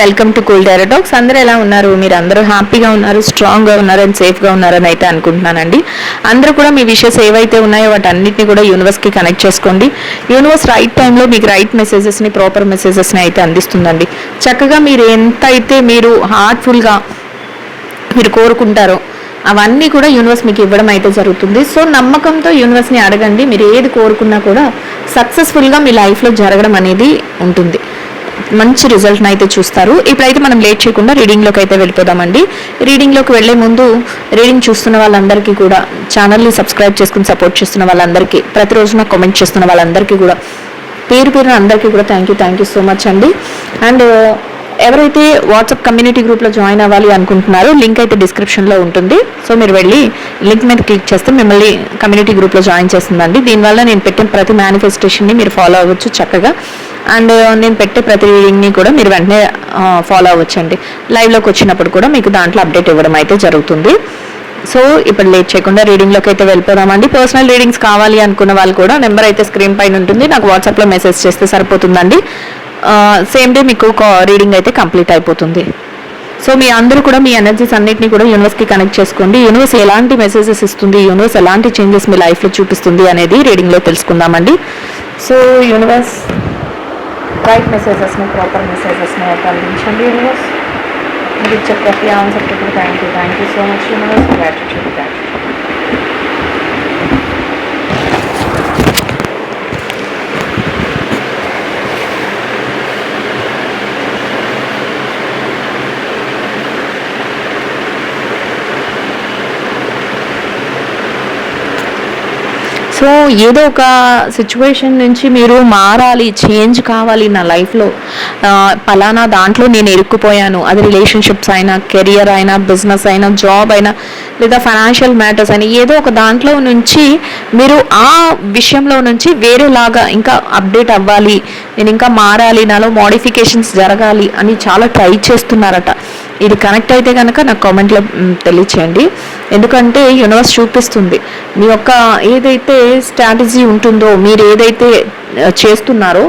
Welcome to cool diary talks అందరూ ఎలా ఉన్నారు? మీరు అందరూ హ్యాపీగా ఉన్నారు స్ట్రాంగ్గా ఉన్నారు అండ్ సేఫ్గా ఉన్నారని అయితే అనుకుంటున్నానండి. అందరూ కూడా మీ విషయస్ ఏవైతే ఉన్నాయో వాటి అన్నింటినీ కూడా యూనివర్స్కి కనెక్ట్ చేసుకోండి. యూనివర్స్ రైట్ టైంలో మీకు రైట్ మెసేజెస్ని ప్రాపర్ మెసేజెస్ని అయితే అందిస్తుందండి. చక్కగా మీరు ఎంత అయితే మీరు హార్ట్ఫుల్గా మీరు కోరుకుంటారో అవన్నీ కూడా యూనివర్స్ మీకు ఇవ్వడం అయితే జరుగుతుంది. సో నమ్మకంతో యూనివర్స్ని అడగండి. మీరు ఏది కోరుకున్నా కూడా సక్సెస్ఫుల్గా మీ లైఫ్లో జరగడం అనేది ఉంటుంది. మంచి రిజల్ట్ని అయితే చూస్తారు. ఇప్పుడైతే మనం లేట్ చేయకుండా రీడింగ్లోకి అయితే వెళ్ళిపోదామండి. రీడింగ్లోకి వెళ్ళే ముందు రీడింగ్ చూస్తున్న వాళ్ళందరికీ కూడా ఛానల్ని సబ్స్క్రైబ్ చేసుకుని సపోర్ట్ చేస్తున్న వాళ్ళందరికీ ప్రతిరోజు నాకు కామెంట్ చేస్తున్న వాళ్ళందరికీ కూడా పేరు పేరున అందరికీ కూడా thank you thank you so much అండి. అండ్ ఎవరైతే వాట్సాప్ కమ్యూనిటీ గ్రూప్లో జాయిన్ అవ్వాలి అనుకుంటున్నారో లింక్ అయితే డిస్క్రిప్షన్లో ఉంటుంది. సో మీరు వెళ్ళి లింక్ మీద క్లిక్ చేస్తే మిమ్మల్ని కమ్యూనిటీ గ్రూప్లో జాయిన్ చేస్తుందండి. దీనివల్ల నేను పెట్టిన ప్రతి మేనిఫెస్టేషన్ని మీరు ఫాలో అవ్వచ్చు చక్కగా. అండ్ నేను పెట్టే ప్రతి రీడింగ్ని కూడా మీరు వెంటనే ఫాలో అవ్వచ్చు అండి లైవ్లోకి వచ్చినప్పుడు కూడా మీకు దాంట్లో అప్డేట్ ఇవ్వడం అయితే జరుగుతుంది. సో ఇప్పుడు లేట్ చేయకుండా రీడింగ్లోకి అయితే వెళ్ళిపోదామండి. పర్సనల్ రీడింగ్స్ కావాలి అనుకున్న వాళ్ళు కూడా నెంబర్ అయితే స్క్రీన్ పైన ఉంటుంది. నాకు వాట్సాప్లో మెసేజ్ చేస్తే సరిపోతుందండి. సేమ్ డే మీకు రీడింగ్ అయితే కంప్లీట్ అయిపోతుంది. సో మీ అందరూ కూడా మీ ఎనర్జీస్ అన్నింటినీ కూడా యూనివర్స్కి కనెక్ట్ చేసుకోండి. యూనివర్స్ ఎలాంటి మెసేజెస్ ఇస్తుంది? యూనివర్స్ ఎలాంటి చేంజెస్ మీ లైఫ్లో చూపిస్తుంది అనేది రీడింగ్లో తెలుసుకుందామండి. సో యూనివర్స్ రైట్ మెసేజెస్ని ప్రాపర్ మెసేజెస్ని అందించండి యూనివర్స్ మీరు ఇచ్చే ప్రతి ఆన్సర్కి కూడా thank you thank you so much universe gratitude thank so ఏదో ఒక సిచ్యువేషన్ నుంచి మీరు మారాలి చేంజ్ కావాలి నా లైఫ్లో పలానా దాంట్లో నేను ఇరుక్కుపోయాను. అది రిలేషన్షిప్స్ అయినా కెరియర్ అయినా బిజినెస్ అయినా జాబ్ అయినా లేదా ఫైనాన్షియల్ మ్యాటర్స్ అయినా ఏదో ఒక దాంట్లో నుంచి మీరు ఆ విషయంలో నుంచి వేరేలాగా ఇంకా అప్డేట్ అవ్వాలి. నేను ఇంకా మారాలి నాలో మోడిఫికేషన్స్ జరగాలి అని చాలా ట్రై చేస్తున్నారట. ఇది కనెక్ట్ అయితే కనుక నాకు కామెంట్లో తెలియచేయండి. ఎందుకంటే యూనివర్స్ చూపిస్తుంది. మీ యొక్క ఏదైతే స్ట్రాటజీ ఉంటుందో మీరు ఏదైతే చేస్తున్నారో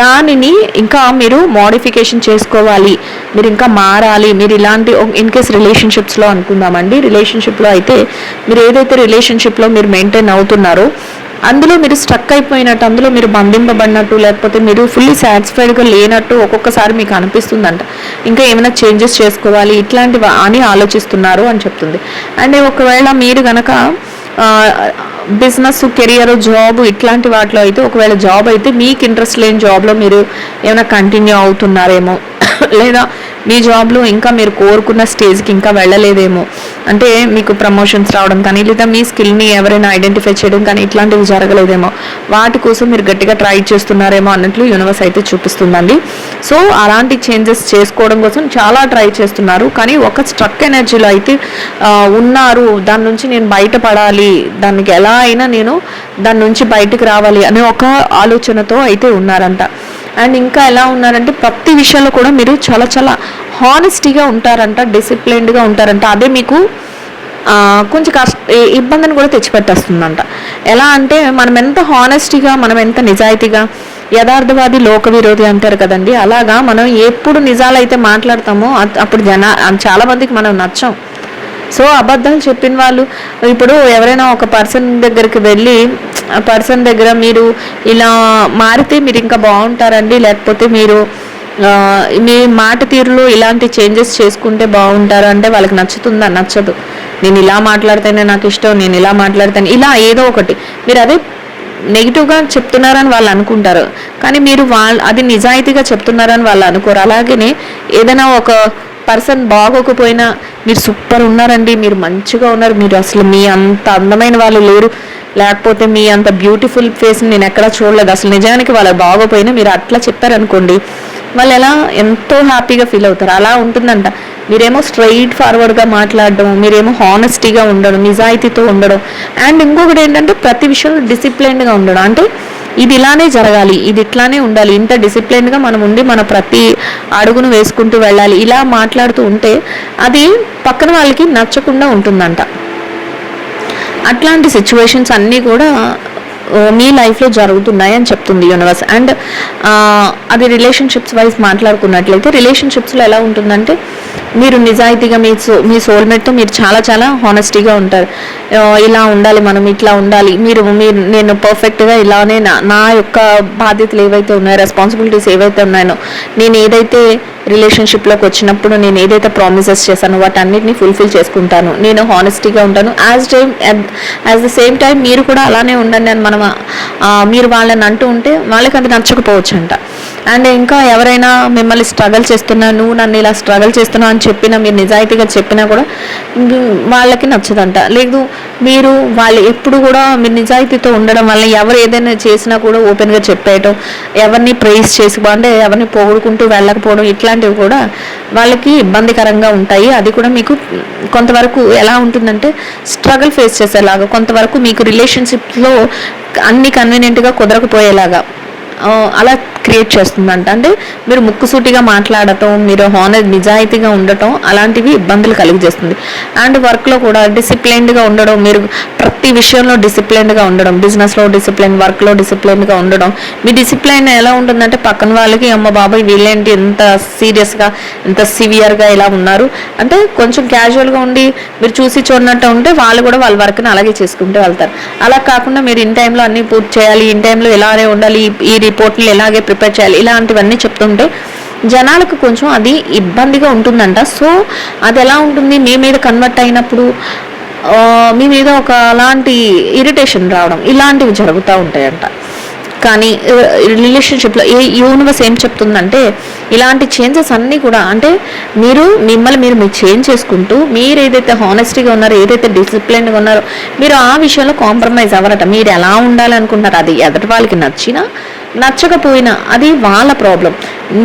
దానిని ఇంకా మీరు మోడిఫికేషన్ చేసుకోవాలి. మీరు ఇంకా మారాలి. మీరు ఇలాంటి ఇన్ కేస్ రిలేషన్షిప్స్లో అనుకుందామండి. రిలేషన్షిప్లో అయితే మీరు ఏదైతే రిలేషన్షిప్లో మీరు మెయింటైన్ అవుతున్నారో అందులో మీరు స్ట్రక్ అయిపోయినట్టు అందులో మీరు బంధింపబడినట్టు లేకపోతే మీరు ఫుల్లీ సాటిస్ఫైడ్గా లేనట్టు ఒక్కొక్కసారి మీకు అనిపిస్తుందంట. ఇంకా ఏమైనా చేంజెస్ చేసుకోవాలి ఇట్లాంటివి అని ఆలోచిస్తున్నారు అని చెప్తుంది. అండ్ ఒకవేళ మీరు కనుక బిజినెస్ కెరియర్ జాబ్ ఇట్లాంటి వాటిలో అయితే ఒకవేళ జాబ్ అయితే మీకు ఇంట్రెస్ట్ లేని జాబ్లో మీరు ఏమైనా కంటిన్యూ అవుతున్నారేమో లేదా మీ జాబ్లో ఇంకా మీరు కోరుకున్న స్టేజ్కి ఇంకా వెళ్ళలేదేమో. అంటే మీకు ప్రమోషన్స్ రావడం కానీ లేదా మీ స్కిల్ని ఎవరైనా ఐడెంటిఫై చేయడం కానీ ఇట్లాంటివి జరగలేదేమో. వాటి కోసం మీరు గట్టిగా ట్రై చేస్తున్నారేమో అన్నట్లు యూనివర్స్ అయితే చూపిస్తుందండి. సో అలాంటి చేంజెస్ చేసుకోవడం కోసం చాలా ట్రై చేస్తున్నారు. కానీ ఒక స్ట్రక్ ఎనర్జీలో అయితే ఉన్నారు. దాని నుంచి నేను బయటపడాలి. దానికి ఎలా అయినా నేను దాని నుంచి బయటకు రావాలి అనే ఒక ఆలోచనతో అయితే ఉన్నారంట. అండ్ ఇంకా ఎలా ఉన్నారంటే ప్రతి విషయంలో కూడా మీరు చాలా చాలా హానెస్టీగా ఉంటారంట డిసిప్లైన్డ్గా ఉంటారంట. అదే మీకు కొంచెం కష్ట ఇబ్బందిని కూడా తెచ్చిపెట్టేస్తుందంట. ఎలా అంటే మనం ఎంత హానెస్టీగా మనం ఎంత నిజాయితీగా యథార్థవాది లోక విరోధి అంటారు కదండి. అలాగా మనం ఎప్పుడు నిజాలైతే మాట్లాడతామో అప్పుడు జన చాలా మందికి మనం నచ్చం. సో అబద్ధాలు చెప్పిన వాళ్ళు ఇప్పుడు ఎవరైనా ఒక పర్సన్ దగ్గరికి వెళ్ళి ఆ పర్సన్ దగ్గర మీరు ఇలా మారితే మీరు ఇంకా బాగుంటారండి లేకపోతే మీరు మీ మాట తీరులో ఇలాంటి చేంజెస్ చేసుకుంటే బాగుంటారు అంటే వాళ్ళకి నచ్చుతుందా? నచ్చదు. నేను ఇలా మాట్లాడితేనే నాకు ఇష్టం నేను ఇలా మాట్లాడతాను ఇలా ఏదో ఒకటి. మీరు అదే నెగిటివ్గా చెప్తున్నారని వాళ్ళు అనుకుంటారు. కానీ మీరు వాళ్ళు అది నిజాయితీగా చెప్తున్నారని వాళ్ళు అనుకోరు. అలాగనే ఏదైనా ఒక పర్సన్ బాగోకపోయినా మీరు సూపర్ ఉన్నారండి మీరు మంచిగా ఉన్నారు మీరు అసలు మీ అంత అందమైన వాళ్ళు లేరు. లేకపోతే మీ అంత బ్యూటిఫుల్ ఫేస్ నేను ఎక్కడా చూడలేదు. అసలు నిజానికి వాళ్ళు బాగోపోయినా మీరు అట్లా చెప్పారనుకోండి వాళ్ళు ఎలా ఎంతో హ్యాపీగా ఫీల్ అవుతారు. అలా ఉంటుందంట. మీరేమో స్ట్రైట్ ఫార్వర్డ్గా మాట్లాడడం మీరేమో హానెస్టీగా ఉండడం నిజాయితీతో ఉండడం అండ్ ఇంకొకటి ఏంటంటే ప్రతి విషయంలో డిసిప్లైన్డ్గా ఉండడం. అంటే ఇది ఇలానే జరగాలి ఇది ఇట్లానే ఉండాలి. ఇంత డిసిప్లిన్గా మనం ఉండి మన ప్రతి అడుగును వేసుకుంటూ వెళ్ళాలి ఇలా మాట్లాడుతూ ఉంటే అది పక్కన వాళ్ళకి నచ్చకుండా ఉంటుందంట. అట్లాంటి సిచ్యువేషన్స్ అన్నీ కూడా మీ లైఫ్లో జరుగుతున్నాయని చెప్తుంది యూనివర్స్. అండ్ అది రిలేషన్షిప్స్ వైజ్ మాట్లాడుకున్నట్లయితే రిలేషన్షిప్స్లో ఎలా ఉంటుందంటే మీరు నిజాయితీగా మీ సో మీ సోల్మేట్తో మీరు చాలా చాలా హానెస్టీగా ఉంటారు. ఇలా ఉండాలి మనం ఇట్లా ఉండాలి. మీరు మీరు నేను పర్ఫెక్ట్గా ఇలానే నా నా యొక్క బాధ్యతలు ఏవైతే ఉన్నాయో రెస్పాన్సిబిలిటీస్ ఏవైతే ఉన్నాయో నేను ఏదైతే రిలేషన్షిప్లోకి వచ్చినప్పుడు నేను ఏదైతే ప్రామిసెస్ చేశానో వాటన్నిటిని ఫుల్ఫిల్ చేసుకుంటాను. నేను హానెస్టీగా ఉంటాను. As time as the same time మీరు కూడా అలానే ఉండండి అని మనం మీరు వాళ్ళని అంటూ ఉంటే వాళ్ళకి అది నచ్చకపోవచ్చు అంట అండ్ ఇంకా ఎవరైనా మిమ్మల్ని స్ట్రగుల్ చేస్తున్నా నువ్వు నన్ను ఇలా స్ట్రగుల్ చేస్తున్నా అని చెప్పినా మీరు నిజాయితీగా చెప్పినా కూడా వాళ్ళకి నచ్చదంట. లేదు మీరు వాళ్ళు ఎప్పుడు కూడా మీరు నిజాయితీతో ఉండడం వల్ల ఎవరు ఏదైనా చేసినా కూడా ఓపెన్గా చెప్పేయటం ఎవరిని ప్రైజ్ చేసి అంటే ఎవరిని పొగుడుకుంటూ వెళ్ళకపోవడం ఇట్లాంటివి కూడా వాళ్ళకి ఇబ్బందికరంగా ఉంటాయి. అది కూడా మీకు కొంతవరకు ఎలా ఉంటుందంటే స్ట్రగుల్ ఫేస్ చేసేలాగా కొంతవరకు మీకు రిలేషన్షిప్లో అన్ని కన్వీనియంట్గా కుదరకపోయేలాగా. అలా క్రియేట్ చేస్తుందంట. అంటే మీరు ముక్కుసూటిగా మాట్లాడటం మీరు హానర్ నిజాయితీగా ఉండటం అలాంటివి ఇబ్బందులు కలిగజేస్తుంది అండ్ వర్క్లో కూడా డిసిప్లైన్డ్గా ఉండడం మీరు ప్రతి విషయంలో డిసిప్లైన్డ్గా ఉండడం బిజినెస్లో డిసిప్లైన్ వర్క్లో డిసిప్లైన్గా ఉండడం. మీ డిసిప్లైన్ ఎలా ఉంటుందంటే పక్కన వాళ్ళకి అమ్మ బాబాయ్ వీళ్ళేంటి ఎంత సీరియస్గా ఎంత సివియర్గా ఇలా ఉన్నారు? అంటే కొంచెం క్యాజువల్గా ఉండి మీరు చూసి చూడనట్టు ఉంటే వాళ్ళు కూడా వాళ్ళ వర్క్ని అలాగే చేసుకుంటూ వెళ్తారు. అలా కాకుండా మీరు ఇన్ టైంలో అన్ని పూర్తి చేయాలి ఇన్ టైంలో ఇలానే ఉండాలి ఈ- ఈ రిపోర్ట్లు ఇలాగే ప్రిపేర్ చేయాలి ఇలాంటివన్నీ చెప్తుంటే జనాలకు కొంచెం అది ఇబ్బందిగా ఉంటుందంట. సో అది ఎలా ఉంటుంది? మీ మీద కన్వర్ట్ అయినప్పుడు మీ మీద ఒక అలాంటి ఇరిటేషన్ రావడం ఇలాంటివి జరుగుతూ ఉంటాయంట. కానీ రిలేషన్షిప్లో ఏ యూనివర్స్ ఏం చెప్తుందంటే ఇలాంటి చేంజెస్ అన్నీ కూడా అంటే మీరు మిమ్మల్ని మీరు మీరు చేంజ్ చేసుకుంటూ మీరు ఏదైతే హానెస్టీగా ఉన్నారో ఏదైతే డిసిప్లిన్గా ఉన్నారో మీరు ఆ విషయంలో కాంప్రమైజ్ అవ్వరట. మీరు ఎలా ఉండాలనుకుంటారు అది ఎదటి వాళ్ళకి నచ్చినా నచ్చకపోయినా అది వాళ్ళ ప్రాబ్లం.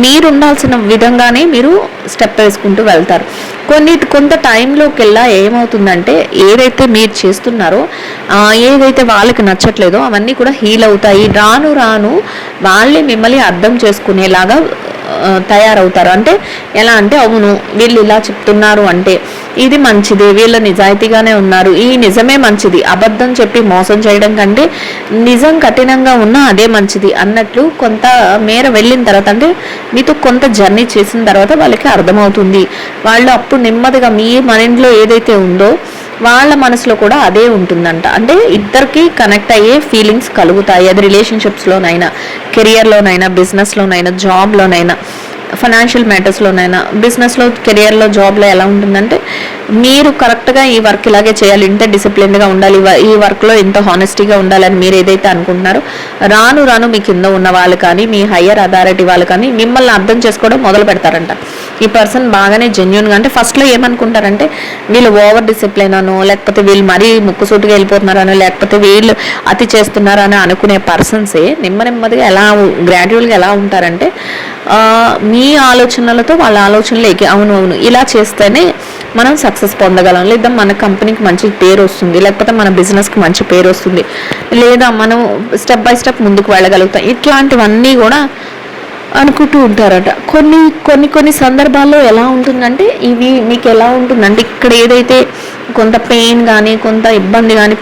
మీరు ఉండాల్సిన విధంగానే మీరు స్టెప్ వేసుకుంటూ వెళ్తారు. కొన్ని కొంత టైంలోకెల్లా ఏమవుతుందంటే ఏదైతే మీరు చేస్తున్నారో ఏదైతే వాళ్ళకి నచ్చట్లేదో అవన్నీ కూడా హీల్ అవుతాయి రాను రాను వాళ్ళే మిమ్మల్ని అర్థం చేసుకునేలాగా తయారవుతారు. అంటే ఎలా అంటే అవును వీళ్ళు ఇలా చెప్తున్నారు అంటే ఇది మంచిది వీళ్ళు నిజాయితీగానే ఉన్నారు. ఈ నిజమే మంచిది. అబద్ధం చెప్పి మోసం చేయడం కంటే నిజం కఠినంగా ఉన్నా అదే మంచిది అన్నట్లు కొంత మేర వెళ్ళిన తర్వాత అంటే మీతో కొంత జర్నీ చేసిన తర్వాత వాళ్ళకి అర్థమవుతుంది. వాళ్ళు అప్పుడు నెమ్మదిగా మీ మన ఇంట్లో ఏదైతే ఉందో వాళ్ళ మనసులో కూడా అదే ఉంటుందంట. అంటే ఇద్దరికి కనెక్ట్ అయ్యే ఫీలింగ్స్ కలుగుతాయి. అది రిలేషన్షిప్స్లోనైనా కెరియర్లోనైనా బిజినెస్లోనైనా జాబ్లోనైనా ఫైనాన్షియల్ మ్యాటర్స్లోనైనా బిజినెస్లో కెరియర్లో జాబ్లో ఎలా ఉంటుందంటే మీరు కరెక్ట్గా ఈ వర్క్ ఇలాగే చేయాలి ఇంత డిసిప్లిన్గా ఉండాలి ఈ వర్క్లో ఇంత హానెస్టీగా ఉండాలని మీరు ఏదైతే అనుకుంటున్నారో రాను రాను మీ కింద ఉన్న వాళ్ళు కానీ మీ హయ్యర్ అథారిటీ వాళ్ళు కానీ మిమ్మల్ని అర్థం చేసుకోవడం మొదలు పెడతారంట. ఈ పర్సన్ బాగానే జెన్యున్గా అంటే ఫస్ట్లో ఏమనుకుంటారంటే వీళ్ళు ఓవర్ డిసిప్లిన్ అను లేకపోతే వీళ్ళు మరీ ముక్కుసూటిగా వెళ్ళిపోతున్నారనో లేకపోతే వీళ్ళు అతి చేస్తున్నారని అనుకునే పర్సన్సే నెమ్మ నెమ్మదిగా ఎలా గ్రాడ్యువల్గా ఎలా ఉంటారంటే మీ ఆలోచనలతో వాళ్ళ ఆలోచనలు అవును అవును. ఇలా చేస్తేనే మనం సక్సెస్ పొందగలం. లేదా మన కంపెనీకి మంచి పేరు వస్తుంది. లేకపోతే మన బిజినెస్కి మంచి పేరు వస్తుంది. లేదా మనం స్టెప్ బై స్టెప్ ముందుకు వెళ్ళగలుగుతాం. ఇట్లాంటివన్నీ కూడా అనుకుంటూ ఉంటారట. కొన్ని కొన్ని కొన్ని సందర్భాల్లో ఎలా ఉంటుందంటే ఇవి మీకు ఎలా ఉంటుందంటే ఇక్కడ ఏదైతే కొంత పెయిన్ కానీ కొంత ఇబ్బంది కానీ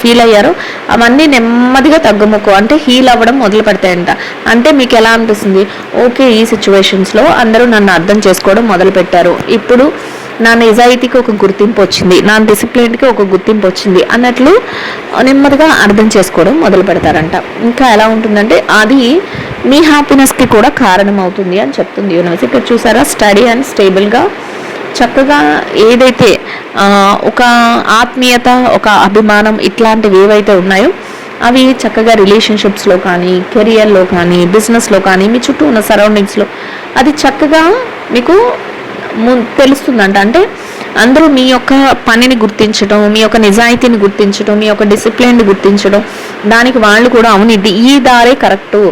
ఫీల్ అయ్యారో. అవన్నీ నెమ్మదిగా తగ్గుముఖం అంటే హీల్ అవ్వడం మొదలు పెడతాయంట. అంటే మీకు ఎలా అనిపిస్తుంది? ఓకే ఈ సిచ్యువేషన్స్లో అందరూ నన్ను అర్థం చేసుకోవడం మొదలు పెట్టారు. ఇప్పుడు నా నిజాయితీకి ఒక గుర్తింపు వచ్చింది. నా డిసిప్లిన్కి ఒక గుర్తింపు వచ్చింది అన్నట్లు నెమ్మదిగా అర్థం చేసుకోవడం మొదలు పెడతారంట. ఇంకా ఎలా ఉంటుందంటే అది మీ హ్యాపీనెస్కి కూడా కారణం అవుతుంది అని చెప్తుంది యూనివర్స్ ఇక్కడ చూసారా? స్టడీ అండ్ స్టేబుల్గా చక్కగా ఏదైతే ఒక ఆత్మీయత ఒక అభిమానం ఇట్లాంటివి ఏవైతే ఉన్నాయో అవి చక్కగా రిలేషన్షిప్స్లో కానీ కెరియర్లో కానీ బిజినెస్లో కానీ మీ చుట్టూ ఉన్న సరౌండింగ్స్లో అది చక్కగా మీకు తెలుస్తుందంట. అంటే అందరూ మీ యొక్క పనిని గుర్తించడం మీ యొక్క నిజాయితీని గుర్తించడం మీ యొక్క డిసిప్లిన్ గుర్తించడం దానికి వాళ్ళు కూడా అవును ఇది ఈ దారే కరెక్టు.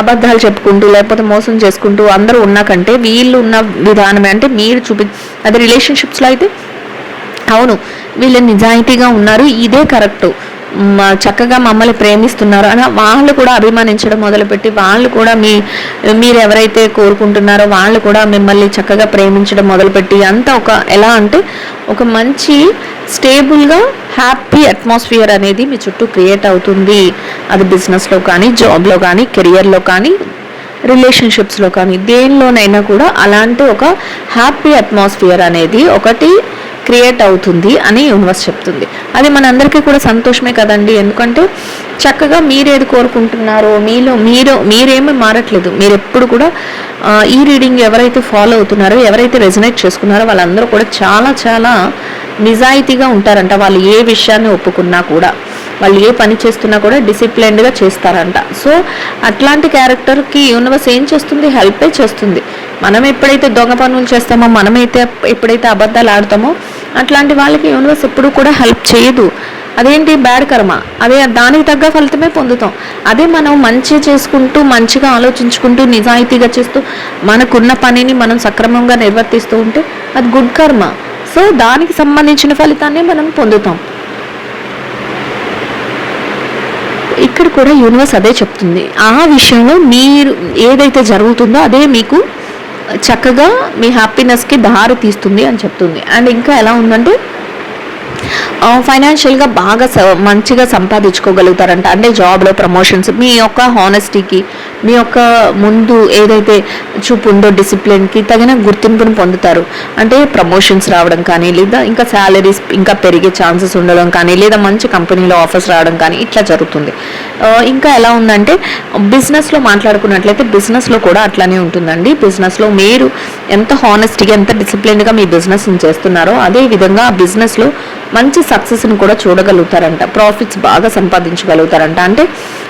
అబద్ధాలు చెప్పుకుంటూ లేకపోతే మోసం చేసుకుంటూ అందరూ ఉన్నా కంటే వీళ్ళు ఉన్న విధానమే. అంటే మీరు చూపి అది రిలేషన్షిప్స్లో అయితే అవును వీళ్ళు నిజాయితీగా ఉన్నారు ఇదే కరెక్ట్. చక్కగా మమ్మల్ని ప్రేమిస్తున్నారు. అని వాళ్ళు కూడా అభిమానించడం మొదలుపెట్టి వాళ్ళు కూడా మీ మీరు ఎవరైతే కోరుకుంటున్నారో వాళ్ళు కూడా మిమ్మల్ని చక్కగా ప్రేమించడం మొదలుపెట్టి అంతా ఒక ఎలా అంటే ఒక మంచి స్టేబుల్గా హ్యాపీ అట్మాస్ఫియర్ అనేది మీ చుట్టూ క్రియేట్ అవుతుంది. అది బిజినెస్లో కానీ జాబ్లో కానీ కెరియర్లో కానీ రిలేషన్షిప్స్లో కానీ దేనిలోనైనా కూడా అలాంటి ఒక హ్యాపీ అట్మాస్ఫియర్ అనేది ఒకటి క్రియేట్ అవుతుంది అని యూనివర్స్ చెప్తుంది. అది మనందరికీ కూడా సంతోషమే కదండి. ఎందుకంటే చక్కగా మీరేది కోరుకుంటున్నారో మీలో మీరు మీరేమీ మారట్లేదు. మీరు ఎప్పుడు కూడా ఈ రీడింగ్ ఎవరైతే ఫాలో అవుతున్నారో ఎవరైతే రెజనేట్ చేసుకున్నారో వాళ్ళందరూ కూడా చాలా చాలా నిజాయితీగా ఉంటారంట. వాళ్ళు ఏ విషయాన్ని ఒప్పుకున్నా కూడా వాళ్ళు ఏ పని చేస్తున్నా కూడా డిసిప్లైన్డ్గా చేస్తారంట. సో అట్లాంటి క్యారెక్టర్కి యూనివర్స్ ఏం చేస్తుంది? హెల్పే చేస్తుంది. మనం ఎప్పుడైతే దొంగ పనులు చేస్తామో మనమైతే ఎప్పుడైతే అబద్ధాలు ఆడతామో అట్లాంటి వాళ్ళకి యూనివర్స్ ఎప్పుడూ కూడా హెల్ప్ చేయదు. అదేంటి? బ్యాడ్ కర్మ అదే దానికి తగ్గ ఫలితమే పొందుతాం. అదే మనం మంచి చేసుకుంటూ మంచిగా ఆలోచించుకుంటూ నిజాయితీగా చేస్తూ మనకున్న పనిని మనం సక్రమంగా నిర్వర్తిస్తూ ఉంటే అది గుడ్ కర్మ సో దానికి సంబంధించిన ఫలితాన్ని మనం పొందుతాం. ఇక్కడ కూడా యూనివర్స్ అదే చెప్తుంది. ఆ విషయంలో మీరు ఏదైతే జరుగుతుందో అదే మీకు చక్కగా మీ హ్యాపీనెస్కి దారి తీస్తుంది అని చెప్తుంది. అండ్ ఇంకా ఎలా ఉందంటే ఫైనాన్షియల్గా బాగా స మంచిగా సంపాదించుకోగలుగుతారంట. అంటే జాబ్లో ప్రమోషన్స్ మీ యొక్క హానెస్టీకి మీ యొక్క ముందు ఏదైతే చూపు ఉందో డిసిప్లిన్కి తగిన గుర్తింపును పొందుతారు. అంటే ప్రమోషన్స్ రావడం కానీ లేదా ఇంకా శాలరీస్ ఇంకా పెరిగే ఛాన్సెస్ ఉండడం కానీ లేదా మంచి కంపెనీలో ఆఫర్స్ రావడం కానీ ఇట్లా జరుగుతుంది. ఇంకా ఎలా ఉందంటే బిజినెస్లో మాట్లాడుకున్నట్లయితే బిజినెస్లో కూడా అట్లానే ఉంటుందండి. బిజినెస్లో మీరు ఎంత హానెస్ట్గా ఎంత డిసిప్లిన్గా మీ బిజినెస్ని చేస్తున్నారో అదే విధంగా ఆ బిజినెస్లో మంచి సక్సెస్ని కూడా చూడగలుగుతారంట. ప్రాఫిట్స్ బాగా సంపాదించగలుగుతారంట. అంటే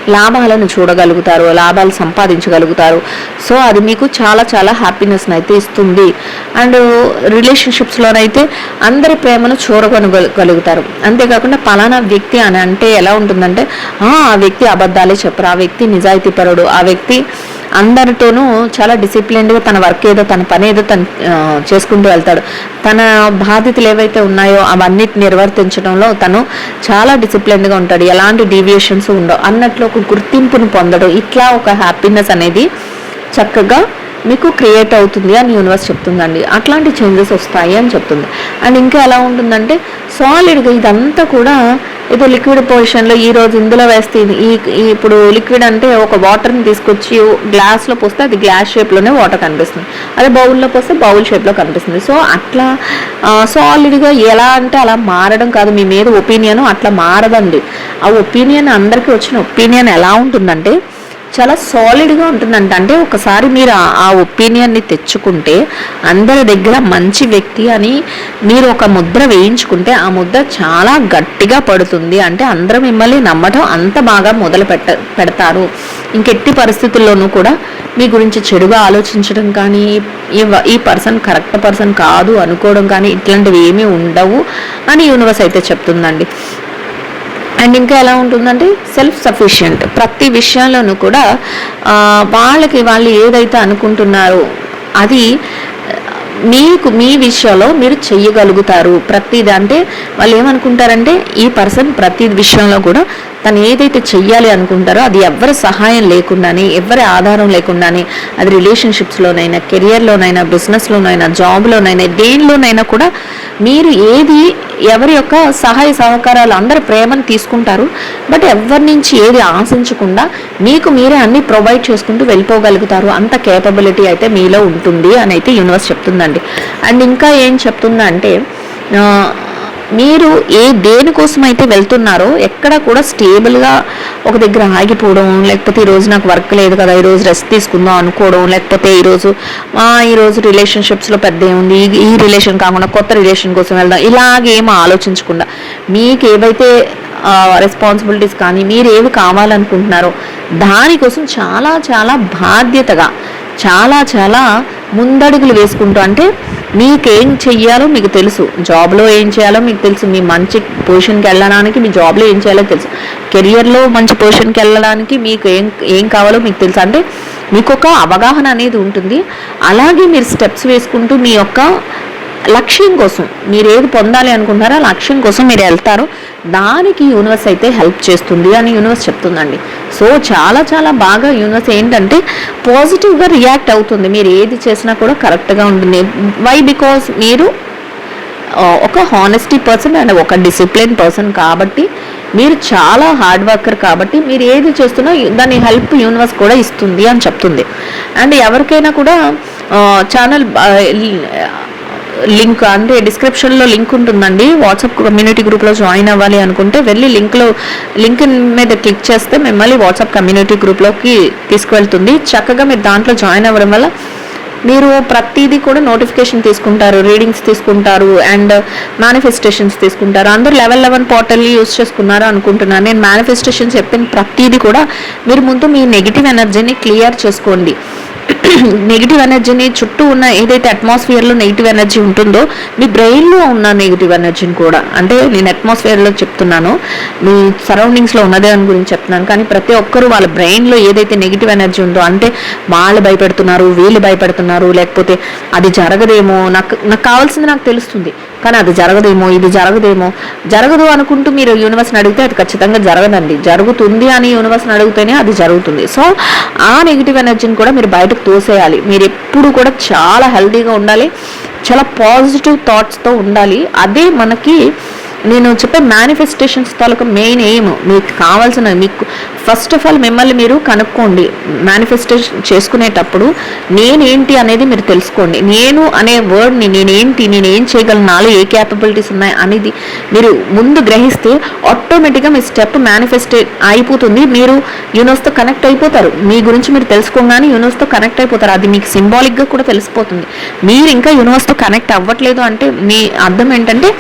లాభాలను చూడగలుగుతారు లాభాలు సంపాదించగలుగుతారు. సో అది మీకు చాలా చాలా హ్యాపీనెస్ని అయితే ఇస్తుంది. అండ్ రిలేషన్షిప్స్లోనైతే అందరి ప్రేమను చూడగలుగుతారు. అంతేకాకుండా పలానా వ్యక్తి అని అంటే ఎలా ఉంటుందంటే "ఆ, ఆ వ్యక్తి అబద్ధాలే చెప్పరు. ఆ వ్యక్తి నిజాయితీపరుడు. ఆ వ్యక్తి అందరితోనూ చాలా డిసిప్లిన్డ్గా తన వర్క్ ఏదో తన పని ఏదో తను చేసుకుంటూ వెళ్తాడు. తన బాధ్యతలు ఏవైతే ఉన్నాయో అవన్నిటి నిర్వర్తించడంలో తను చాలా డిసిప్లిన్డ్గా ఉంటాడు. ఎలాంటి డీవియేషన్స్ ఉండవు. అన్నట్లు ఒక గుర్తింపును పొందడం. ఇట్లా ఒక హ్యాపీనెస్ అనేది చక్కగా మీకు క్రియేట్ అవుతుంది అని యూనివర్స్ చెప్తుందండి. అట్లాంటి చేంజెస్ వస్తాయి అని చెప్తుంది. అండ్ ఇంకా ఎలా ఉంటుందంటే సాలిడ్గా ఇదంతా కూడా ఏదో లిక్విడ్ పొజిషన్లో ఈ రోజు ఇందులో వేస్తే ఈ ఈ- ఇప్పుడు లిక్విడ్ అంటే ఒక వాటర్ని తీసుకొచ్చి గ్లాస్లో పోస్తే అది గ్లాస్ షేప్లోనే వాటర్ కనిపిస్తుంది. అదే బౌల్లో పోస్తే బౌల్ షేప్లో కనిపిస్తుంది. సో అట్లా సాలిడ్గా ఎలా అంటే అలా మారడం కాదు. మీ మీద ఒపీనియన్ అట్లా మారదండి. ఆ ఒపీనియన్ అందరికీ వచ్చిన ఒపీనియన్ ఎలా ఉంటుందంటే చాలా సాలిడ్గా ఉంటుందంట. అంటే ఒకసారి మీరు ఆ- ఒపీనియన్ని తెచ్చుకుంటే అందరి దగ్గర మంచి వ్యక్తి అని మీరు ఒక ముద్ర వేయించుకుంటే ఆ ముద్ర చాలా గట్టిగా పడుతుంది. అంటే అందరూ మిమ్మల్ని నమ్మటం అంత బాగా మొదలు పెట్ట పెడతారు. ఇంకెట్టి పరిస్థితుల్లోనూ కూడా మీ గురించి చెడుగా ఆలోచించడం కానీ ఈ ఈ పర్సన్ కరెక్ట్ పర్సన్ కాదు అనుకోవడం కానీ ఇట్లాంటివి ఏమీ ఉండవు అని యూనివర్స్ అయితే చెప్తుందండి. అండ్ ఇంకా ఎలా ఉంటుందంటే సెల్ఫ్ సఫిషియంట్ ప్రతి విషయంలోనూ కూడా వాళ్ళకి వాళ్ళు ఏదైతే అనుకుంటున్నారో అది మీకు మీ విషయంలో మీరు చెయ్యగలుగుతారు. ప్రతిది అంటే వాళ్ళు ఏమనుకుంటారంటే ఈ పర్సన్ ప్రతి విషయంలో కూడా తను ఏదైతే చెయ్యాలి అనుకుంటారో అది ఎవరి సహాయం లేకుండానే ఎవరి ఆధారం లేకుండానే అది రిలేషన్షిప్స్లోనైనా కెరియర్లోనైనా బిజినెస్లోనైనా జాబ్లోనైనా దేనిలోనైనా కూడా మీరు ఏది ఎవరి యొక్క సహాయ సహకారాలు అందరి ప్రేమను తీసుకుంటారు బట్ ఎవరి నుంచి ఏది ఆశించకుండా మీకు మీరే అన్ని ప్రొవైడ్ చేసుకుంటూ వెళ్ళిపోగలుగుతారు. అంత కేపబిలిటీ అయితే మీలో ఉంటుంది అని అయితే యూనివర్స్ చెప్తుందండి. అండ్ ఇంకా ఏం చెప్తుందంటే మీరు ఏ దేనికోసం అయితే వెళ్తున్నారో ఎక్కడ కూడా స్టేబుల్గా ఒక దగ్గర ఆగిపోవడం లేకపోతే ఈరోజు నాకు వర్క్ లేదు కదా ఈరోజు రెస్ట్ తీసుకుందాం అనుకోవడం లేకపోతే ఈరోజు ఈరోజు రిలేషన్షిప్స్లో పెద్ద ఏముంది ఈ- ఈ రిలేషన్ కాకుండా కొత్త రిలేషన్ కోసం వెళ్దాం ఇలాగేం ఆలోచించకుండా. మీకు ఏవైతే రెస్పాన్సిబిలిటీస్ కానీ మీరు ఏవి కావాలనుకుంటున్నారో దానికోసం చాలా చాలా బాధ్యతగా చాలా చాలా ముందడుగులు వేసుకుంటూ అంటే మీకేం చెయ్యాలో మీకు తెలుసు. జాబ్లో ఏం చేయాలో మీకు తెలుసు. మీ మంచి పొజిషన్కి వెళ్ళడానికి మీ జాబ్లో ఏం చేయాలో తెలుసు. కెరియర్లో మంచి పొజిషన్కి వెళ్ళడానికి మీకు ఏం ఏం కావాలో మీకు తెలుసు. అంటే మీకు ఒక అవగాహన అనేది ఉంటుంది. అలాగే మీరు స్టెప్స్ వేసుకుంటూ మీ యొక్క లక్ష్యం కోసం మీరు ఏది పొందాలి అనుకుంటారో ఆ లక్ష్యం కోసం మీరు వెళ్తారు. దానికి యూనివర్స్ అయితే హెల్ప్ చేస్తుంది అని యూనివర్స్ చెప్తుందండి. సో చాలా చాలా బాగా యూనివర్స్ ఏంటంటే పాజిటివ్గా రియాక్ట్ అవుతుంది. మీరు ఏది చేసినా కూడా కరెక్ట్గా ఉంటుంది. వై బికాస్ మీరు ఒక హానెస్టీ పర్సన్ అండ్ ఒక డిసిప్లిన్ పర్సన్ కాబట్టి మీరు చాలా హార్డ్ వర్కర్ కాబట్టి మీరు ఏది చేస్తున్నా దాని హెల్ప్ యూనివర్స్ కూడా ఇస్తుంది అని చెప్తుంది. అండ్ ఎవరికైనా కూడా ఛానల్ లింక్ అంటే డిస్క్రిప్షన్లో లింక్ ఉంటుందండి. వాట్సాప్ కమ్యూనిటీ గ్రూప్లో జాయిన్ అవ్వాలి అనుకుంటే వెళ్ళి లింక్లో లింక్ మీద క్లిక్ చేస్తే మిమ్మల్ని వాట్సాప్ కమ్యూనిటీ గ్రూప్లోకి తీసుకువెళ్తుంది. చక్కగా మీరు దాంట్లో జాయిన్ అవ్వడం వల్ల మీరు ప్రతిదీ కూడా నోటిఫికేషన్ తీసుకుంటారు రీడింగ్స్ తీసుకుంటారు అండ్ మేనిఫెస్టేషన్స్ తీసుకుంటారు. అందరూ లెవెల్ లెవెన్ పోర్టల్ని యూస్ చేసుకున్నారు అనుకుంటున్నాను. నేను మేనిఫెస్టేషన్ చెప్పిన ప్రతిదీ కూడా మీరు ముందు మీ నెగిటివ్ ఎనర్జీని క్లియర్ చేసుకోండి. నెగిటివ్ ఎనర్జీని చుట్టూ ఉన్న ఏదైతే అట్మాస్ఫియర్లో నెగిటివ్ ఎనర్జీ ఉంటుందో మీ బ్రెయిన్లో ఉన్న నెగిటివ్ ఎనర్జీని కూడా. అంటే నేను అట్మాస్ఫియర్లో చెప్తున్నాను మీ సరౌండింగ్స్లో ఉన్నదే అని గురించి చెప్తున్నాను. కానీ ప్రతి ఒక్కరు వాళ్ళ బ్రెయిన్లో ఏదైతే నెగిటివ్ ఎనర్జీ ఉందో అంటే వాళ్ళు భయపెడుతున్నారు వీళ్ళు భయపెడుతున్నారు లేకపోతే అది జరగదేమో నాకు నాకు కావాల్సింది నాకు తెలుస్తుంది. కానీ అది జరగదేమో ఇది జరగదేమో. జరగదు అనుకుంటూ మీరు యూనివర్స్ని అడిగితే అది ఖచ్చితంగా జరగదండి. జరుగుతుంది అని యూనివర్స్ని అడిగితేనే అది జరుగుతుంది. సో ఆ నెగిటివ్ ఎనర్జీని కూడా మీరు బయటకు తోసేయాలి. మీరు ఎప్పుడు కూడా చాలా హెల్తీగా ఉండాలి. చాలా పాజిటివ్ థాట్స్తో ఉండాలి. అదే మనకి నేను చెప్పే మేనిఫెస్టేషన్స్ తాలూకు మెయిన్ ఎయిమ్ మీకు కావాల్సిన మీకు ఫస్ట్ ఆఫ్ ఆల్ మిమ్మల్ని మీరు కనుక్కోండి. మేనిఫెస్టేషన్ చేసుకునేటప్పుడు నేనేంటి అనేది మీరు తెలుసుకోండి. నేను అనే వర్డ్ని నేనేంటి నేను ఏం చేయగలను నాలో ఏ క్యాపబిలిటీస్ ఉన్నాయి అనేది మీరు ముందు గ్రహిస్తే ఆటోమేటిక్గా మీ స్టెప్ మేనిఫెస్టే అయిపోతుంది. మీరు యూనివర్స్తో కనెక్ట్ అయిపోతారు. మీ గురించి మీరు తెలుసుకోగానే యూనివర్స్తో కనెక్ట్ అయిపోతారు. అది మీకు సింబాలిక్గా కూడా తెలిసిపోతుంది. మీరు ఇంకా యూనివర్స్తో కనెక్ట్ అవ్వట్లేదు అంటే మీ అర్థం ఏంటంటే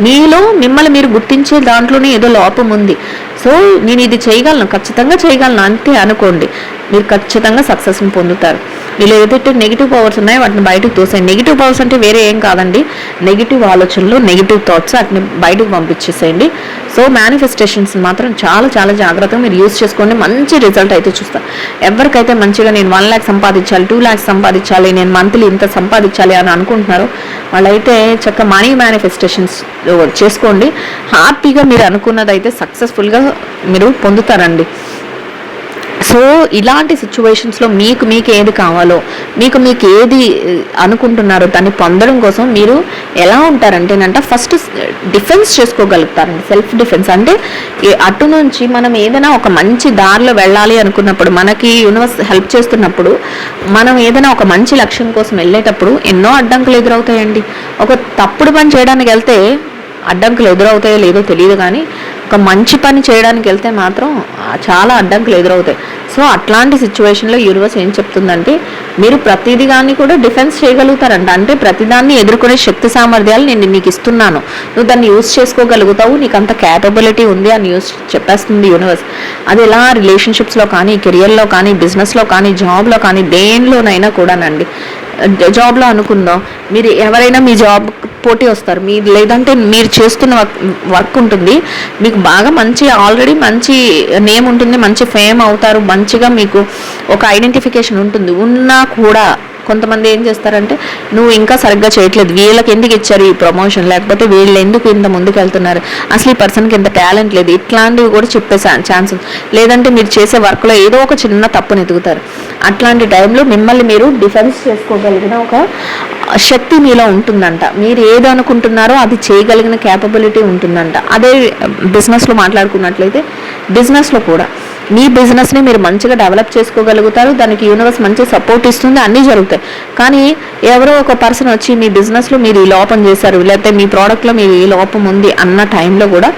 మీలో మిమ్మల్ని మీరు గుర్తించే దాంట్లోనే ఏదో లోపం ఉంది. సో నేను ఇది చేయగలను ఖచ్చితంగా చేయగలను అంతే అనుకోండి. మీరు ఖచ్చితంగా సక్సెస్ని పొందుతారు. మీలో ఏదైతే నెగిటివ్ పవర్స్ ఉన్నాయో వాటిని బయటకు తోసేయండి నెగిటివ్ పవర్స్ అంటే వేరే ఏం కాదండి. నెగిటివ్ ఆలోచనలు నెగిటివ్ థాట్స్ వాటిని బయటకు పంపించేసేయండి. సో మేనిఫెస్టేషన్స్ మాత్రం చాలా చాలా జాగ్రత్తగా మీరు యూస్ చేసుకోండి. మంచి రిజల్ట్ అయితే చూస్తారు ఎవరికైతే మంచిగా నేను వన్ ల్యాక్ సంపాదించాలి టూ ల్యాక్స్ సంపాదించాలి నేను మంత్లీ ఇంత సంపాదించాలి అని అనుకుంటున్నారో వాళ్ళైతే చక్క మనీ మేనిఫెస్టేషన్స్ చేసుకోండి. హ్యాపీగా మీరు అనుకున్నదైతే సక్సెస్ఫుల్గా మీరు పొందుతారండి. సో ఇలాంటి సిచ్యువేషన్స్లో మీకు మీకు ఏది కావాలో మీకు మీకు ఏది అనుకుంటున్నారో దాన్ని పొందడం కోసం మీరు ఎలా ఉంటారంటేనంట ఫస్ట్ డిఫెన్స్ చేసుకోగలుగుతారండి. సెల్ఫ్ డిఫెన్స్ అంటే అటు నుంచి మనం ఏదైనా ఒక మంచి దారిలో వెళ్ళాలి అనుకున్నప్పుడు మనకి యూనివర్స్ హెల్ప్ చేస్తున్నప్పుడు మనం ఏదైనా ఒక మంచి లక్ష్యం కోసం వెళ్ళేటప్పుడు ఎన్నో అడ్డంకులు ఎదురవుతాయండి. ఒక తప్పుడు పని చేయడానికి వెళ్తే అడ్డంకులు ఎదురవుతాయో లేదో తెలియదు కానీ ఒక మంచి పని చేయడానికి వెళ్తే మాత్రం చాలా అడ్డంకులు ఎదురవుతాయి. సో అట్లాంటి సిచ్యువేషన్లో యూనివర్స్ ఏం చెప్తుందంటే మీరు ప్రతిదీ కానీ కూడా డిఫెన్స్ చేయగలుగుతారంట. అంటే ప్రతిదాన్ని ఎదుర్కొనే శక్తి సామర్థ్యాలు నేను నీకు ఇస్తున్నాను. నువ్వు దాన్ని యూస్ చేసుకోగలుగుతావు నీకు అంత క్యాపబిలిటీ ఉంది అని యూస్ చెప్పేస్తుంది యూనివర్స్. అది ఎలా రిలేషన్షిప్స్లో కానీ కెరియర్లో కానీ బిజినెస్లో కానీ జాబ్లో కానీ దేనిలోనైనా కూడానండి. జాబ్లో అనుకుందాం. మీరు ఎవరైనా మీ జాబ్ పోటీ వస్తారు. మీ లేదంటే మీరు చేస్తున్న వర్క్ ఉంటుంది. మీకు బాగా మంచి ఆల్రెడీ మంచి నేమ్ ఉంటుంది మంచి ఫేమ్ అవుతారు మంచిగా మీకు ఒక ఐడెంటిఫికేషన్ ఉంటుంది. ఉన్నా కూడా కొంతమంది ఏం చేస్తారంటే నువ్వు ఇంకా సరిగ్గా చేయట్లేదు. వీళ్ళకి ఎందుకు ఇచ్చారు ఈ ప్రమోషన్ లేకపోతే వీళ్ళు ఎందుకు ఇంత ముందుకు వెళ్తున్నారు? అసలు ఈ పర్సన్కి ఇంత టాలెంట్ లేదు. ఇట్లాంటివి కూడా చెప్పే ఛాన్స్ లేదంటే మీరు చేసే వర్క్లో ఏదో ఒక చిన్న తప్పుని ఎదుగుతారు. అట్లాంటి టైంలో మిమ్మల్ని మీరు డిఫెన్స్ చేసుకోగలిగిన ఒక శక్తి మీలో ఉంటుందంట. మీరు ఏది అనుకుంటున్నారో అది చేయగలిగిన క్యాపబిలిటీ ఉంటుందంట. అదే బిజినెస్లో మాట్లాడుకున్నట్లయితే బిజినెస్లో కూడా మీ బిజినెస్ని మీరు మంచిగా డెవలప్ చేసుకోగలుగుతారు దానికి యూనివర్స్ మంచి సపోర్ట్ ఇస్తుంది అన్నీ జరుగుతాయి. కానీ ఎవరో ఒక పర్సన్ వచ్చి మీ బిజినెస్లో మీరు ఈ లోపం చేశారు లేకపోతే మీ ప్రోడక్ట్లో మీరు ఈ లోపం ఉంది అన్న టైంలో కూడా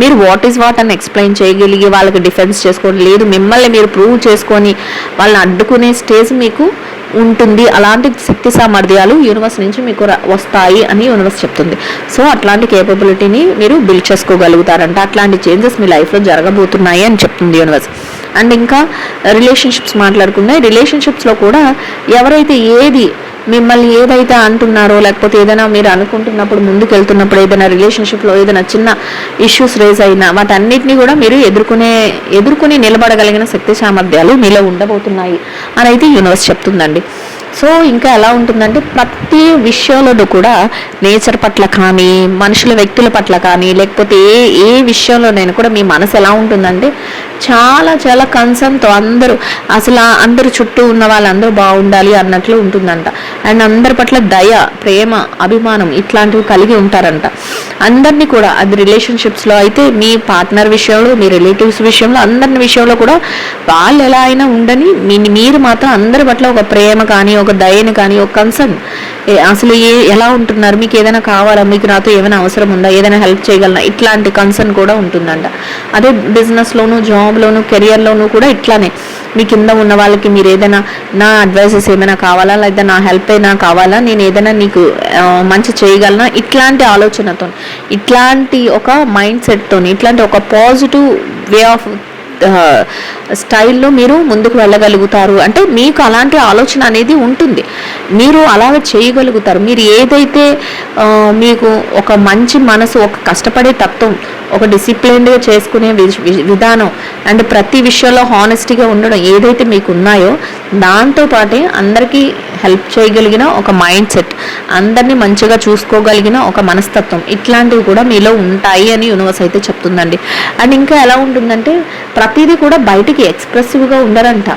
మీరు వాట్ ఈస్ వాట్ అని ఎక్స్ప్లెయిన్ చేయగలిగి వాళ్ళకి డిఫెన్స్ చేసుకోండి లేదు మిమ్మల్ని మీరు ప్రూవ్ చేసుకొని వాళ్ళని అడ్డుకునే స్టేజ్ మీకు ఉంటుంది. అలాంటి శక్తి సామర్థ్యాలు యూనివర్స్ నుంచి మీకు వస్తాయి అని యూనివర్స్ చెప్తుంది. సో అట్లాంటి కేపబిలిటీని మీరు బిల్డ్ చేసుకోగలుగుతారంట. అట్లాంటి చేంజెస్ మీ లైఫ్లో జరగబోతున్నాయి అని చెప్తుంది యూనివర్స్ అండ్ ఇంకా రిలేషన్షిప్స్ మాట్లాడుకున్నాయి రిలేషన్షిప్స్లో కూడా ఎవరైతే ఏది మిమ్మల్ని ఏదైతే అంటున్నారో లేకపోతే ఏదైనా మీరు అనుకుంటున్నప్పుడు ముందుకు వెళ్తున్నప్పుడు ఏదైనా రిలేషన్షిప్లో ఏదైనా చిన్న ఇష్యూస్ రేజ్ అయినా వాటన్నిటిని కూడా మీరు ఎదుర్కొనే ఎదుర్కొని నిలబడగలిగిన శక్తి సామర్థ్యాలు మీలో ఉండబోతున్నాయి అని అయితే యూనివర్స్ చెప్తుందండి. సో ఇంకా ఎలా ఉంటుందంటే ప్రతి విషయంలోనూ కూడా నేచర్ పట్ల కానీ మనుషుల వ్యక్తుల పట్ల కానీ లేకపోతే ఏ ఏ విషయంలోనైనా కూడా మీ మనసు ఎలా ఉంటుందంటే చాలా చాలా కన్సర్న్తో అందరూ అసలు అందరు అందరూ చుట్టూ ఉన్న వాళ్ళందరూ బాగుండాలి అన్నట్లు ఉంటుందంట. అండ్ అందరి పట్ల దయ ప్రేమ అభిమానం ఇట్లాంటివి కలిగి ఉంటారంట. అందరినీ కూడా అది రిలేషన్షిప్స్లో అయితే మీ పార్ట్నర్ విషయంలో మీ రిలేటివ్స్ విషయంలో అందరి విషయంలో కూడా వాళ్ళు ఎలా అయినా ఉండని మీ- మీరు మాత్రం అందరి పట్ల ఒక ప్రేమ కానీ ఒక దయని కానీ ఒక కన్సర్న్ అసలు ఏ ఎలా ఉంటున్నారు? మీకు ఏదైనా కావాలా? మీకు నాతో ఏమైనా అవసరం ఉందా? ఏదైనా హెల్ప్ చేయగలనా? ఇట్లాంటి కన్సర్న్ కూడా ఉంటుందంట. అదే బిజినెస్లోను జాబ్లోను కెరియర్లోను కూడా ఇట్లానే. మీ కింద ఉన్న వాళ్ళకి మీరు ఏదైనా నా అడ్వైసెస్ ఏమైనా కావాలా? లేదా నా హెల్ప్ అయినా కావాలా? నేను ఏదైనా నీకు మంచి చేయగలనా? ఇట్లాంటి ఆలోచనతో ఇట్లాంటి ఒక మైండ్ సెట్తో ఇట్లాంటి ఒక పాజిటివ్ వే ఆఫ్ స్టైల్లో మీరు ముందుకు వెళ్ళగలుగుతారు. అంటే మీకు అలాంటి ఆలోచన అనేది ఉంటుంది. మీరు అలాగ చేయగలుగుతారు. మీరు ఏదైతే మీకు ఒక మంచి మనసు ఒక కష్టపడే తత్వం ఒక డిసిప్లిన్డ్గా చేసుకునే విధానం. అండ్ ప్రతి విషయంలో హానెస్టీగా ఉండడం ఏదైతే మీకు ఉన్నాయో దాంతో పాటే అందరికీ హెల్ప్ చేయగలిగిన ఒక మైండ్ సెట్ అందరినీ మంచిగా చూసుకోగలిగిన ఒక మనస్తత్వం ఇట్లాంటివి కూడా మీలో ఉంటాయి అని యూనివర్స్ అయితే చెప్తుందండి. అండ్ ఇంకా ఎలా ఉంటుందంటే ప్రతిదీ కూడా బయటికి ఎక్స్ప్రెసివ్గా ఉండరంట.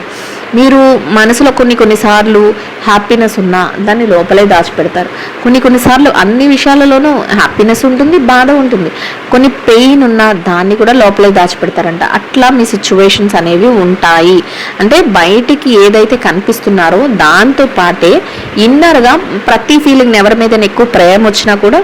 మీరు మనసులో కొన్ని కొన్నిసార్లు హ్యాపీనెస్ ఉన్నా దాన్ని లోపలే దాచిపెడతారు. కొన్ని కొన్నిసార్లు అన్ని విషయాలలోనూ హ్యాపీనెస్ ఉంటుంది బాధ ఉంటుంది. కొన్ని పెయిన్ ఉన్నా దాన్ని కూడా లోపలే దాచిపెడతారంట. అట్లా మీ సిచ్యువేషన్స్ అనేవి ఉంటాయి. అంటే బయటికి ఏదైతే కనిపిస్తున్నారో దాంతో పాటే ఇన్నర్గా ప్రతి ఫీలింగ్ ఎవరి మీద ఎక్కువ ప్రేమ వచ్చినా కూడా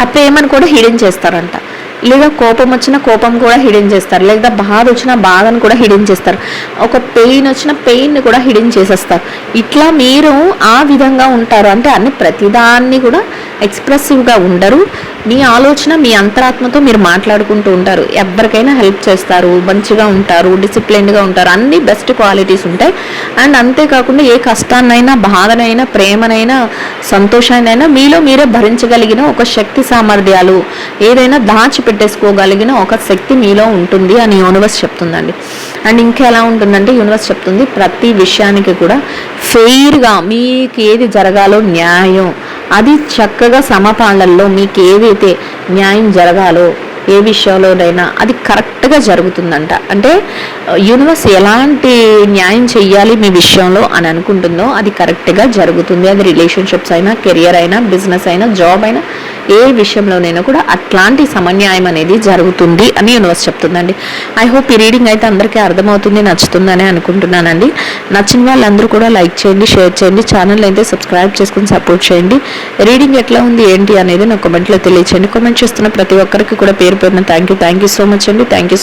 ఆ ప్రేమను కూడా హిడెన్ చేస్తారంట. లేదా కోపం వచ్చిన కోపం కూడా హిడెన్ చేస్తారు. లేదా బాధ వచ్చిన బాధను కూడా హిడెన్ చేస్తారు. ఒక పెయిన్ వచ్చిన పెయిన్ కూడా హిడెన్ చేసేస్తారు. ఇట్లా మీరు ఆ విధంగా ఉంటారు. అంటే అన్ని ప్రతిదాన్ని కూడా ఎక్స్ప్రెసివ్గా ఉండరు. మీ ఆలోచన మీ అంతరాత్మతో మీరు మాట్లాడుకుంటూ ఉంటారు. ఎవరికైనా హెల్ప్ చేస్తారు. మంచిగా ఉంటారు. డిసిప్లిన్డ్గా ఉంటారు. అన్ని బెస్ట్ క్వాలిటీస్ ఉంటాయి. అండ్ అంతేకాకుండా ఏ కష్టాన్నైనా బాధనైనా ప్రేమనైనా సంతోషాన్నైనా మీలో మీరే భరించగలిగిన ఒక శక్తి సామర్థ్యాలు ఏదైనా పెట్టేసుకోగలిగిన ఒక శక్తి మీలో ఉంటుంది అని యూనివర్స్ చెప్తుందండి. అండ్ ఇంకా ఎలా ఉంటుందంటే యూనివర్స్ చెప్తుంది ప్రతి విషయానికి కూడా ఫెయిర్గా మీకు ఏది జరగాలో న్యాయం. అది చక్కగా సమపాలనలో మీకు ఏదైతే న్యాయం జరగాలో ఏ విషయంలోనైనా అది కరెక్ట్ కరెక్ట్గా జరుగుతుందంట. అంటే యూనివర్స్ ఎలాంటి న్యాయం చెయ్యాలి మీ విషయంలో అని అనుకుంటుందో అది కరెక్ట్గా జరుగుతుంది. అది రిలేషన్షిప్స్ అయినా కెరియర్ అయినా బిజినెస్ అయినా జాబ్ అయినా ఏ విషయంలోనైనా కూడా అట్లాంటి సమన్యాయం అనేది జరుగుతుంది అని యూనివర్స్ చెప్తుందండి. ఐ హోప్ ఈ రీడింగ్ అయితే అందరికీ అర్థమవుతుంది నచ్చుతుందని అనుకుంటున్నానండి. నచ్చిన వాళ్ళందరూ కూడా లైక్ చేయండి షేర్ చేయండి ఛానల్ అయితే సబ్స్క్రైబ్ చేసుకుని సపోర్ట్ చేయండి. రీడింగ్ ఎట్లా ఉంది ఏంటి అనేది నాకు కామెంట్లో తెలియచేయండి. కామెంట్ చేస్తున్న ప్రతి ఒక్కరికి కూడా పేరు పేరున thank you thank you so much అండి. Thank you